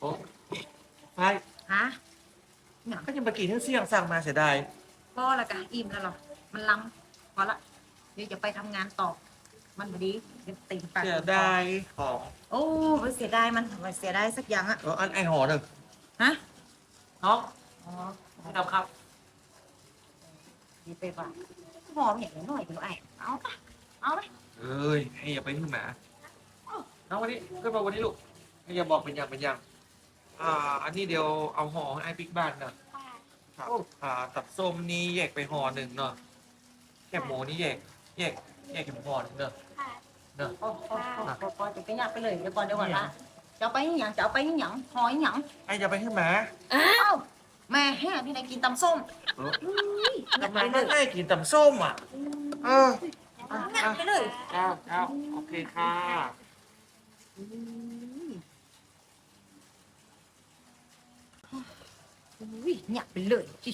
โอ้ไปฮะเนี่ยก็ยังเมื่อกี้ที่เสี่ยงสั่งมาเสียดายพอละกันอิ่มแล้วเหรอมันล้ำพอละ เดี๋ยวจะไปทำงานต่อ มันบดีเดี๋ยวติ่งปากเสียดายของโอ้ไม่เสียดายมันไม่เสียดายสักอย่างอะเอออันไอหอหนึ่งฮะน้องอ๋อพี่ดำครับดีไปบ้างหอมอย่างน้อยเดี๋ยวไอ้เอาปะเอาไหมเอ้ยให้อย่าไปที่หมาน้องวันนี้ขึ้นมาวันนี้ลูกให้อย่าบอกเป็นอย่างเป็นอย่าง อ่าอันนี้เดี๋ยวเอาห่อให้ไอ้ปิ๊กบ้านเนอะครับอ่าตัดส้มนี่แยกไปห่อหนึ่งเนอะแคบหมูนี่แยกแยกแยกแคบห่อหนึ่งเนอะเนอะโอ้โอ้โอ้โอ้โอ้จะไปยากไปเลยเดี๋ยวก่อนเดี๋ยวก่อนละจะเอาไปอหย่างจะเอาไปอหย่างหอยอหย่างไอ้อย่าไปที่หมาอ้าวแม่แห้ที่ไหนกินตำส้มเอออุ้ยทำไมไม่ให้กินตำส้มอะเอองัดไปเลยเจ้าเจ้าโอเคค่ะ อุ้ยงัดไปเลยจิ